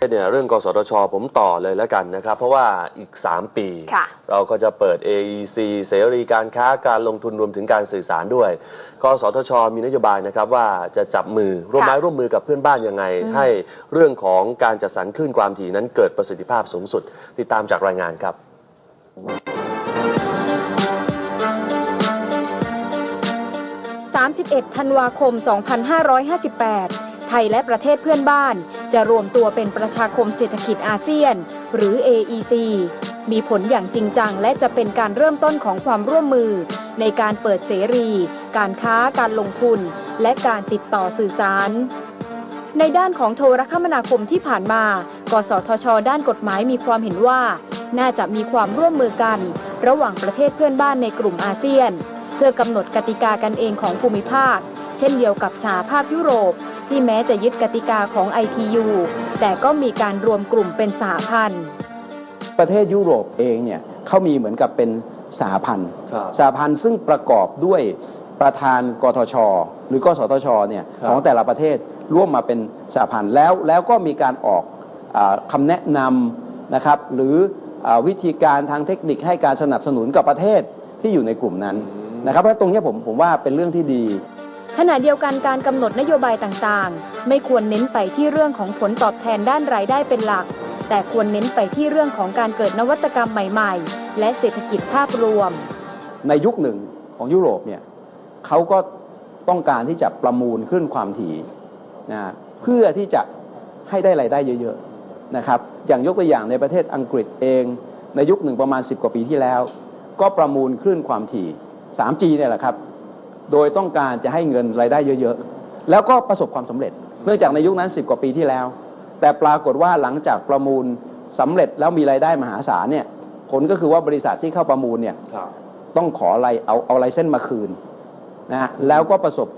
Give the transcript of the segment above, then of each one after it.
เนี่ยเรื่องกสทช ผมต่อเลยแล้วกันนะครับ เพราะว่าอีก 3 ปีค่ะเราก็จะเปิด AEC เสรีการค้าการลงทุนรวมถึงการสื่อสารด้วย กสทช มีนโยบายนะครับว่าจะจับมือร่วมไม้ร่วมมือกับเพื่อนบ้านยังไงอืมให้เรื่องของการจัดสรรคลื่นความถี่นั้นเกิดประสิทธิภาพสูงสุด ติดตามจากรายงานครับ31ธันวาคม 2558 ไทยและประเทศเพื่อนบ้าน จะรวมตัวเป็นประชาคมเศรษฐกิจอาเซียน หรือ AEC มีผลอย่างจริงจังและจะเป็นการเริ่มต้นของความร่วมมือ ในการเปิดเสรี การค้าการลงทุน และการติดต่อสื่อสารในด้านของโทรคมนาคมที่ผ่านมา กสทช ด้านกฎหมายมีความเห็นว่า น่าจะมีความร่วมมือกัน ระหว่างประเทศเพื่อนบ้านในกลุ่มอาเซียน เพื่อกำหนดกติกากันเองของภูมิภาค เช่นเดียวกับสหภาพยุโรป ที่แม้จะยึดกติกาของ ITU แต่ก็มีการรวมกลุ่มเป็นสหพันธ์ ประเทศยุโรปเองเนี่ยเขามีเหมือนกับเป็นสหพันธ์ครับสหพันธ์ซึ่งประกอบด้วยประธานกทช หรือกสทชเนี่ยครับของแต่ละประเทศร่วมมาเป็นสหพันธ์แล้วแล้วก็มีการออกอาคำแนะนำนะครับหรืออาวิธีการทางเทคนิคให้การสนับสนุนกับประเทศที่อยู่ในกลุ่มนั้นนะครับเพราะตรงเนี้ยผมผมว่าเป็นเรื่องที่ดี ขณะเดียวกันการกำหนดนโยบายต่างๆ ไม่ควรเน้นไปที่เรื่องของผลตอบแทนด้านรายได้เป็นหลัก แต่ควรเน้นไปที่เรื่องของการเกิดนวัตกรรมใหม่ๆ และเศรษฐกิจภาพรวม ในยุคหนึ่งของยุโรปเนี่ยเขาก็ต้องการที่จะประมูลขึ้นความถี่นะเพื่อที่จะให้ได้รายได้เยอะๆนะครับอย่างยกตัวอย่างในประเทศอังกฤษเองในยุคหนึ่งประมาณ 10 กว่าปีที่แล้ว ก็ประมูลคลื่นความถี่ 3G เนี่ยแหละครับ โดยต้องการจะให้เงินรายได้เยอะๆ แล้วก็ประสบความสำเร็จ เนื่องจากในยุคนั้น 10 กว่าปีที่แล้ว แต่ปรากฏว่าหลังจากประมูลสำเร็จแล้วมีรายได้มหาศาลเนี่ยผลก็คือว่าบริษัทที่เข้าประมูลเนี่ยครับต้องขออะไรเอาเอาลายเส้นมาคืนนะฮะแล้วก็ประสบ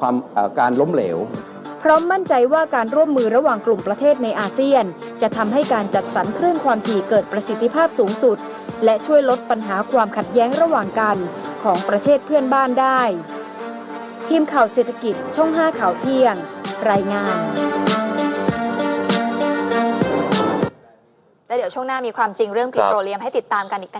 ความเอ่อการล้มเหลว พร้อมมั่นใจว่าการร่วมมือระหว่างกลุ่มประเทศในอาเซียน จะทำให้การจัดสรรคลื่นความถี่เกิดประสิทธิภาพสูงสุด และช่วยลดปัญหาความขัดแย้งระหว่างกัน ของประเทศเพื่อนบ้านได้ ทีมข่าวเศรษฐกิจช่อง 5 ข่าวเที่ยง รายงานแล้วเดี๋ยวช่วงหน้ามีความจริงเรื่องปิโตรเลียมให้ติดตามกันอีก